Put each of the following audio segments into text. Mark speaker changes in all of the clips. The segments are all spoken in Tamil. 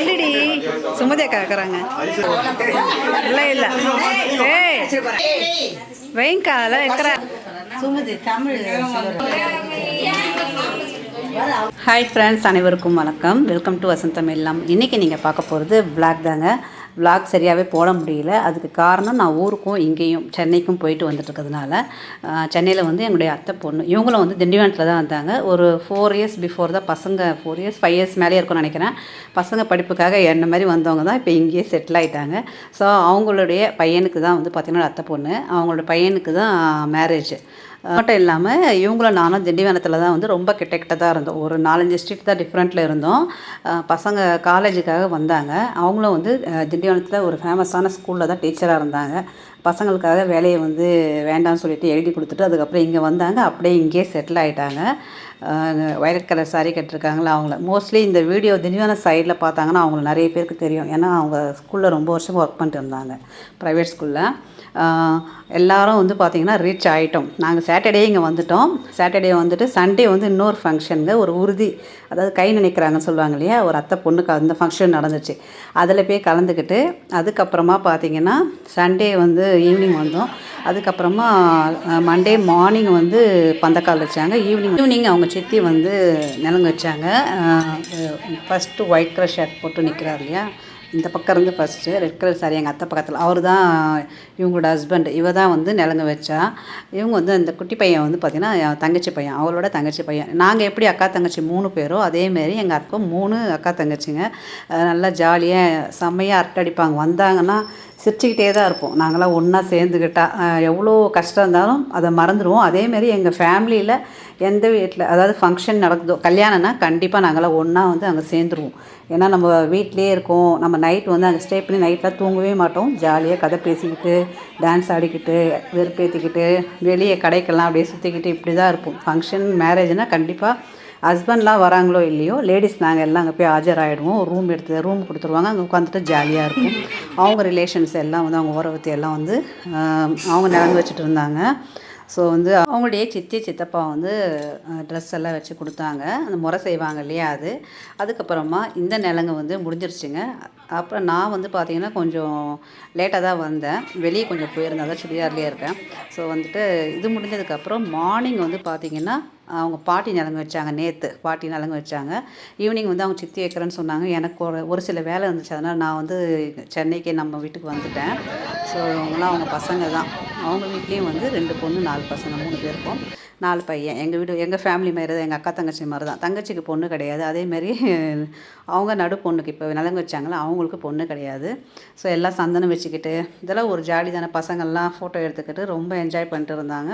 Speaker 1: இல்லடி சுமதியா கேட்குறாங்க இல்லை இல்லை. ஏய் வெயிங்கா அதெல்லாம் இருக்கிற
Speaker 2: சுமதி தமிழ்
Speaker 1: ஹாய் ஃப்ரெண்ட்ஸ் அனைவருக்கும் வணக்கம். வெல்கம் டு வசந்தம் இல்லம் இன்றைக்கி நீங்கள் பார்க்க போகிறது vlog தாங்க. Vlog சரியாகவே போட முடியல. அதுக்கு காரணம் நான் ஊருக்கும் இங்கேயும் சென்னைக்கும் போயிட்டு வந்துட்டு இருக்கிறதுனால சென்னையில் வந்து என்னுடைய அத்தை பொண்ணு இவங்களும் வந்து திண்டிவனத்தில் தான் வந்தாங்க. ஒரு ஃபோர் இயர்ஸ் பிஃபோர் தான் பசங்க ஃபோர் இயர்ஸ் ஃபைவ் இயர்ஸ் மேலே இருக்கும்னு நினைக்கிறேன். பசங்க படிப்புக்காக என்ன மாதிரி வந்தவங்க தான் இப்போ இங்கேயே செட்டில் ஆகிட்டாங்க ஸோ அவங்களுடைய பையனுக்கு தான் வந்து பார்த்திங்கன்னா அத்தை பொண்ணு. அவங்களோட பையனுக்கு தான் மேரேஜ் மட்டும் இல்லாமல் இவங்களும் நானும் திண்டிவனத்தில் தான் வந்து ரொம்ப கிட்ட கிட்ட தான் இருந்தோம். ஒரு நாலஞ்சு ஸ்ட்ரீட் தான் டிஃப்ரெண்ட்டில் இருந்தோம். பசங்க காலேஜுக்காக வந்தாங்க. அவங்களும் வந்து திண்டிவனத்தில் ஒரு ஃபேமஸான ஸ்கூலில் தான் டீச்சராக இருந்தாங்க. பசங்களுக்காக வேலையை வந்து வேண்டாம்னு சொல்லிட்டு எழுதி கொடுத்துட்டு அதுக்கப்புறம் இங்கே வந்தாங்க. அப்படியே இங்கேயே செட்டில் ஆகிட்டாங்க வயலட் கலர் சாரி கட்டிருக்காங்களா அவங்கள. மோஸ்ட்லி இந்த வீடியோ திண்டிவனம் சைடில் பார்த்தாங்கன்னா அவங்களுக்கு நிறைய பேருக்கு தெரியும். ஏன்னா அவங்க ஸ்கூலில் ரொம்ப வருஷம் ஒர்க் பண்ணிட்டு இருந்தாங்க. ப்ரைவேட் ஸ்கூலில் எல்லாரும் வந்து பார்த்திங்கன்னா ரீச் ஆகிட்டோம் நாங்கள் சாட்டர்டே இங்கே வந்துட்டோம். சாட்டர்டே வந்துட்டு சண்டே வந்து இன்னொரு ஃபங்க்ஷனுங்க ஒரு உறுதி. அதாவது கை நினைக்கிறாங்கன்னு சொல்லுவாங்க இல்லையா? ஒரு அத்தை பொண்ணுக்கு அந்த ஃபங்க்ஷன் நடந்துச்சு. அதில் போய் கலந்துக்கிட்டு அதுக்கப்புறமா பார்த்திங்கன்னா சண்டே வந்து ஈவினிங் வந்தோம். அதுக்கப்புறமா மண்டே மார்னிங் வந்து பந்தக்கால் வச்சாங்க. ஈவினிங் ஈவினிங் அவங்க சித்தி வந்து நிலங்கு வச்சாங்க. ஃபஸ்ட்டு ஒயிட் கலர் ஷர்ட் போட்டு நிற்கிறார் இல்லையா? இந்த பக்கம் இருந்து ஃபஸ்ட்டு ரெட் கலர் சாரி எங்கள் அத்தை பக்கத்தில். அவர் தான் இவங்களோட ஹஸ்பண்ட் இவ தான் வந்து நிலங்க வச்சா இவங்க வந்து அந்த குட்டி பையன் வந்து பார்த்திங்கன்னா என் தங்கச்சி பையன் அவளோட தங்கச்சி பையன். நாங்கள் எப்படி அக்கா தங்கச்சி மூணு பேரோ அதேமாரி எங்கள் அக்கா மூணு அக்கா தங்கச்சிங்க. நல்லா ஜாலியாக செம்மையாக அரட்டை அடிப்பாங்க. வந்தாங்கன்னா சிரிச்சுக்கிட்டே தான் இருப்போம். நாங்களாம் ஒன்றா சேர்ந்துக்கிட்டால் எவ்வளோ கஷ்டம் இருந்தாலும் அதை மறந்துடுவோம் அதேமாரி எங்கள் ஃபேமிலியில் எந்த வீட்டில் அதாவது ஃபங்க்ஷன் நடக்குதோ கல்யாணம்னா கண்டிப்பாக நாங்களாம் ஒன்றா வந்து அங்கே சேர்ந்துருவோம். ஏன்னா நம்ம வீட்டிலே இருக்கோம். நம்ம நைட் வந்து அங்கே ஸ்டே பண்ணி நைட்டில் தூங்கவே மாட்டோம். ஜாலியாக கதை பேசிக்கிட்டு டான்ஸ் ஆடிக்கிட்டு வெறுப்பேற்றிக்கிட்டு வெளியே கடைக்கெல்லாம் அப்படியே சுற்றிக்கிட்டு இப்படி தான் இருப்போம். ஃபங்க்ஷன் மேரேஜ்னால் கண்டிப்பாக ஹஸ்பண்ட்லாம் வராங்களோ இல்லையோ லேடிஸ் நாங்கள் எல்லாம் அங்கே போய் ஆஜராகிடுவோம் ரூம் எடுத்து ரூம் கொடுத்துருவாங்க. அங்கே உட்காந்துட்டு ஜாலியாக இருக்கும் அவங்க ரிலேஷன்ஸ் எல்லாம் வந்து அவங்க உறவத்தி எல்லாம் வந்து அவங்க நடந்து வச்சுட்டு இருந்தாங்க. ஸோ வந்து அவங்களுடைய சித்தி சித்தப்பா வந்து ட்ரெஸ் எல்லாம் வச்சு கொடுத்தாங்க. அந்த முறை செய்வாங்க இல்லையா அது. அதுக்கப்புறமா இந்த நிலங்க வந்து முடிஞ்சிருச்சுங்க. அப்புறம் நான் வந்து பார்த்திங்கன்னா கொஞ்சம் லேட்டாக தான் வந்தேன். வெளியே கொஞ்சம் போயிருந்தேன். அதான் சுடிதார்லேயே இருக்கேன். ஸோ வந்துட்டு இது முடிஞ்சதுக்கப்புறம் மார்னிங் வந்து பார்த்திங்கன்னா அவங்க பாட்டி நலங்கு வச்சாங்க நேற்று பாட்டி நலங்கு வச்சாங்க. ஈவினிங் வந்து அவங்க சித்தி வைக்கிறேன்னு சொன்னாங்க. எனக்கு ஒரு ஒரு சில வேலை இருந்துச்சு. அதனால் நான் வந்து சென்னைக்கு நம்ம வீட்டுக்கு வந்துட்டேன். ஸோ அவங்களாம் அவங்க பசங்க தான். அவங்க வீட்லேயும் வந்து ரெண்டு பொண்ணு நாலு பசங்க மூணு பேர் இருக்கும். நாலு பையன். எங்கள் வீடு எங்கள் ஃபேமிலி மாதிரி தான் எங்கள் அக்கா தங்கச்சி மாதிரி தான் தங்கச்சிக்கு பொண்ணு கிடையாது. அதேமாரி அவங்க நடு பொண்ணுக்கு இப்போ நலங்கு வச்சாங்களா அவங்களுக்கு பொண்ணு கிடையாது. ஸோ எல்லாம் சந்தனம் வச்சுக்கிட்டு இதெல்லாம் ஒரு ஜாலி தானே. பசங்கள்லாம் ஃபோட்டோ எடுத்துக்கிட்டு ரொம்ப என்ஜாய் பண்ணிட்டு இருந்தாங்க.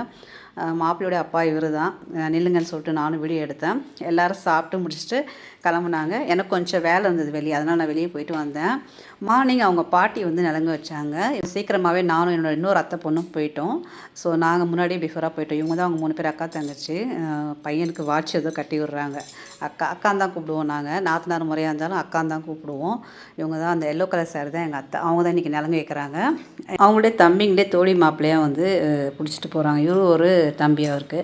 Speaker 1: அஹ் மாப்பிள்ளையோட அப்பா இவர் தான் நில்லுங்கன்னு சொல்லிட்டு நானும் வீடியோ எடுத்தேன். எல்லோரும் சாப்பிட்டு முடிச்சுட்டு கிளம்புனாங்க. எனக்கு கொஞ்சம் வேலை இருந்தது வெளியே அதனால் நான் வெளியே போயிட்டு வந்தேன். மார்னிங் அவங்க பாட்டி வந்து நிலங்க வச்சாங்க. சீக்கிரமாகவே நானும் என்னோட இன்னொரு அத்தை பொண்ணும் போயிட்டோம். ஸோ நாங்கள் முன்னாடியே பிஃபோராக போயிட்டோம். இவங்க தான் அவங்க மூணு பேர் அக்கா தங்கச்சி. பையனுக்கு வாட்ச் ஏதோ கட்டி விடுறாங்க. அக்கா அக்கான் தான் கூப்பிடுவோம் நாங்கள் நாத்தனார் முறையாக இருந்தாலும் அக்கான் தான் கூப்பிடுவோம். இவங்க தான் அந்த எல்லோ கலர் சார் தான் எங்கள் அத்தை. அவங்க தான் இன்றைக்கி நிலங்கு வைக்கிறாங்க. அவங்களுடைய தம்பிங்களே தோழி மாப்பிள்ளையாக வந்து பிடிச்சிட்டு போகிறாங்க இவரு ஒரு தம்பி அவருக்கு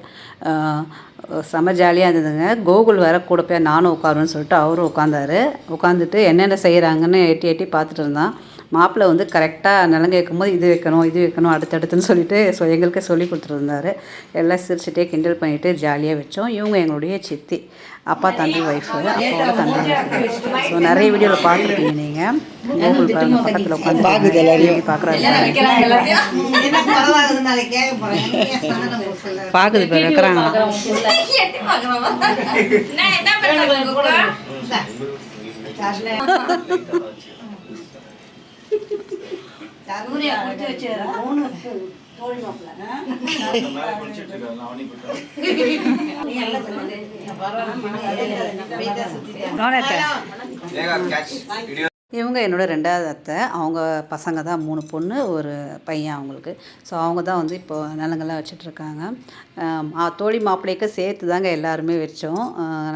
Speaker 1: செம ஜாலியாக இருந்ததுங்க. கோகுல் வர கூட போய் நானும் உட்காருவேன்னு சொல்லிட்டு அவரும் உட்காந்தாரு உட்காந்துட்டு என்னென்ன செய்கிறாங்கன்னு எட்டி எட்டி பார்த்துட்டு இருந்தான். மாப்பிள்ளை வந்து கரெக்டாக நிலங்க வைக்கும்போது இது வைக்கணும் இது வைக்கணும் அடுத்தடுத்துன்னு சொல்லிட்டு ஸோ எங்களுக்கு சொல்லி கொடுத்துருந்தாரு. எல்லாம் சிரிச்சுட்டே கிண்டல் பண்ணிட்டு ஜாலியாக வச்சோம். இவங்க எங்களுடைய சித்தி. அப்பா தம்பி ஒய்ஃபு அப்பாவோட தம்பி. ஸோ நிறைய வீடியோவில் பார்த்துருப்பீங்க நீங்கள் கோகுல் பாருங்க பக்கத்தில் உட்காந்து
Speaker 2: என்ன போறேன்.
Speaker 1: பார்க்குது இப்போ வைக்கிறாங்களா
Speaker 2: சூர்யா கொடுத்து வச்சாரு மூணு தோழி மாப்பிள்ள. நீ எல்லாம் சொன்னது பரவாயில்ல. சுத்திட்டேன்.
Speaker 1: இவங்க என்னோட ரெண்டாவது அத்தை. அவங்க பசங்க தான் மூணு பொண்ணு ஒரு பையன் அவங்களுக்கு. ஸோ அவங்க தான் வந்து இப்போ நிலங்கள்லாம் வச்சிட்ருக்காங்க. தோழி மாப்பிள்ளைக்கு சேர்த்து தாங்க எல்லாருமே வச்சோம்.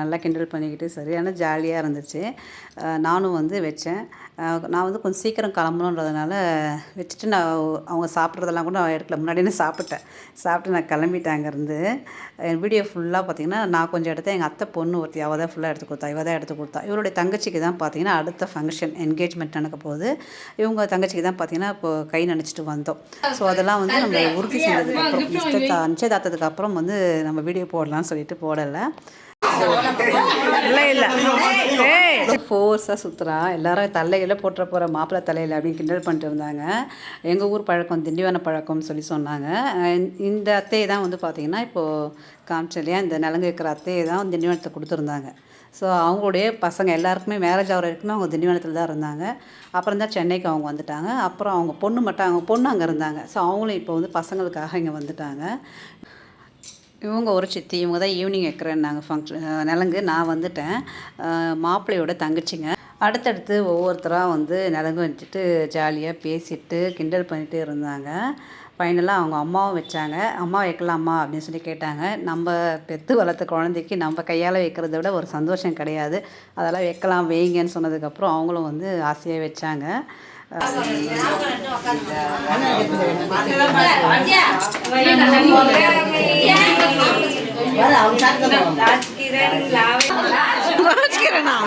Speaker 1: நல்லா கிண்டல் பண்ணிக்கிட்டு சரியான ஜாலியாக இருந்துச்சு. நானும் வந்து வச்சேன். நான் வந்து கொஞ்சம் சீக்கிரம் கிளம்பணுன்றதுனால வச்சுட்டு நான் அவங்க சாப்பிட்றதெல்லாம் கூட நான் எடுக்கல. முன்னாடியே சாப்பிட்டேன். சாப்பிட்டு நான் கிளம்பிட்டேன் அங்கேருந்து. என் வீடியோ ஃபுல்லாக பார்த்தீங்கன்னா நான் கொஞ்சம் இடத்த எங்கள் அத்தை பொண்ணு ஒருத்தி அவள் தான் ஃபுல்லாக எடுத்து கொடுத்தா இவள் தான் எடுத்து கொடுத்தா. இவருடைய தங்கச்சிக்கு தான் பார்த்திங்கன்னா அடுத்த ஃபங்க்ஷன் என்கேஜ்மெண்ட் நடக்க போகுது இவங்க தங்கச்சிக்கு தான் பார்த்தீங்கன்னா இப்போ கை நினச்சிட்டு வந்தோம். ஸோ அதெல்லாம் வந்து நம்ம உறுதி செஞ்சதுக்கப்புறம் நிச்சயதா நிச்சயதார்த்தத்துக்கு அப்புறம் வந்து நம்ம வீடியோ போடலாம்னு சொல்லிட்டு போடலை. இல்லை ஃபோர்ஸாக சுற்றுறா எல்லாரும் தலையில போட்டுற போகிற மாப்பிள்ளை தலையில் அப்படின்னு கிண்டல் பண்ணிட்டு இருந்தாங்க. எங்கள் ஊர் பழக்கம் திண்டிவன பழக்கம்னு சொல்லி சொன்னாங்க. இந்த அத்தையை தான் வந்து பார்த்திங்கன்னா இப்போது காமிச்சலையா இந்த நலங்கு வைக்கிற அத்தையை தான் திண்டிவனத்தை கொடுத்துருந்தாங்க. ஸோ அவங்களுடைய பசங்க எல்லாருக்குமே மேரேஜ் ஆகிற வரைக்குமே அவங்க திண்டிவனத்தில் தான் இருந்தாங்க. அப்புறம் தான் சென்னைக்கு அவங்க வந்துட்டாங்க. அப்புறம் அவங்க பொண்ணு மட்டும் அவங்க பொண்ணு அங்கே இருந்தாங்க. ஸோ அவங்களும் இப்போ வந்து பசங்களுக்காக இங்கே வந்துட்டாங்க. இவங்க ஒரு சித்தி இவங்க தான் ஈவினிங் வைக்கிறேன்னாங்க ஃபங்க்ஷன் நிலங்கு. நான் வந்துட்டேன். மாப்பிள்ளையோட தங்கச்சிங்க. அடுத்தடுத்து ஒவ்வொருத்தராக வந்து நிலங்கு வச்சுட்டு ஜாலியாக பேசிட்டு கிண்டல் பண்ணிகிட்டே இருந்தாங்க. ஃபைனலாக அவங்க அம்மாவும் வச்சாங்க. அம்மா வைக்கலாமா அப்படின்னு சொல்லி கேட்டாங்க. நம்ம பெற்று வளர்த்த குழந்தைக்கு நம்ம கையால் வைக்கிறத விட ஒரு சந்தோஷம் கிடையாது. அதெல்லாம் வைக்கலாம் வைங்கன்னு சொன்னதுக்கப்புறம் அவங்களும் வந்து ஆசையாக வச்சாங்க. ராஜ்கிரணா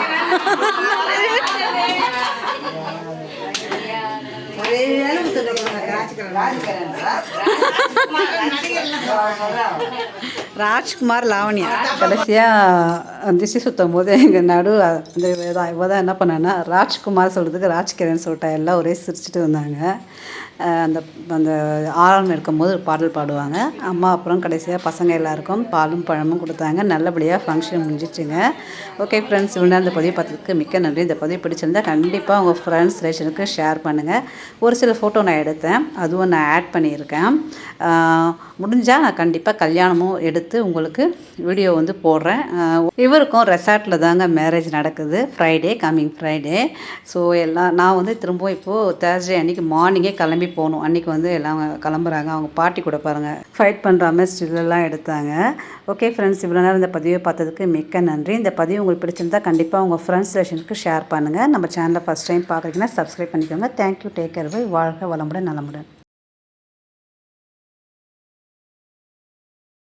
Speaker 2: ஒரே சொல்லுங்க ராஜ்கிரண்.
Speaker 1: ராஜ்குமார் லாவண்யா. கடைசியாக திசை சுற்றும் போது எங்கள் நடு அந்த இவ தான் என்ன பண்ணேன்னா ராஜ்குமார் சொல்கிறதுக்கு ராஜ்கிரண் சொல்லிட்டா எல்லாம் ஒரே சிரிச்சுட்டு வந்தாங்க அந்த அந்த ஆழம் எடுக்கும்போது ஒரு பாடல் பாடுவாங்க. அம்மா அப்புறம் கடைசியாக பசங்க எல்லாருக்கும் பாலும் பழமும் கொடுத்தாங்க. நல்லபடியாக ஃபங்க்ஷன் முடிஞ்சிச்சுங்க. ஓகே ஃப்ரெண்ட்ஸ் இவ்வளோ அந்த இந்த பதிவு பார்த்ததுக்கு மிக்க நன்றி. இந்த பதிவு பிடிச்சிருந்தா கண்டிப்பாக உங்கள் ஃப்ரெண்ட்ஸ் ரிலேஷனுக்கு ஷேர் பண்ணுங்கள் ஒரு சில ஃபோட்டோ நான் எடுத்தேன். அதுவும் நான் ஆட் பண்ணியிருக்கேன். முடிஞ்சால் நான் கண்டிப்பாக கல்யாணமும் எடுத்து எடுத்து உங்களுக்கு வீடியோ வந்து போடுறேன். இவருக்கும் ரெசார்ட்டில் தாங்க மேரேஜ் நடக்குது. ஃப்ரைடே கம்மிங் ஃப்ரைடே ஸோ எல்லாம் நான் வந்து திரும்பவும் இப்போது தேர்ஸ்டே அன்றைக்கி மார்னிங்கே கிளம்பி போகணும். அன்றைக்கி வந்து எல்லாம் கிளம்புறாங்க. அவங்க பாட்டி கூட பாருங்கள் ஃபைட் பண்ணுற மாதிரி ஸ்டில்லாம் எடுத்தாங்க. ஓகே ஃப்ரெண்ட்ஸ் இவ்வளோ நேரம் இந்த பதிவை பார்த்ததுக்கு மிக்க நன்றி. இந்த பதிவு உங்களுக்கு பிடிச்சிருந்தா கண்டிப்பாக உங்கள் ஃப்ரெண்ட்ஸ் ரிலேஷனுக்கு ஷேர் பண்ணுங்கள் நம்ம சேனலை ஃபஸ்ட் டைம் பார்க்குறீங்கன்னா சப்ஸ்கிரைப் பண்ணிக்கோங்க. Thank you take care bye. வாழ்க வளமுடன் நலமுடன்.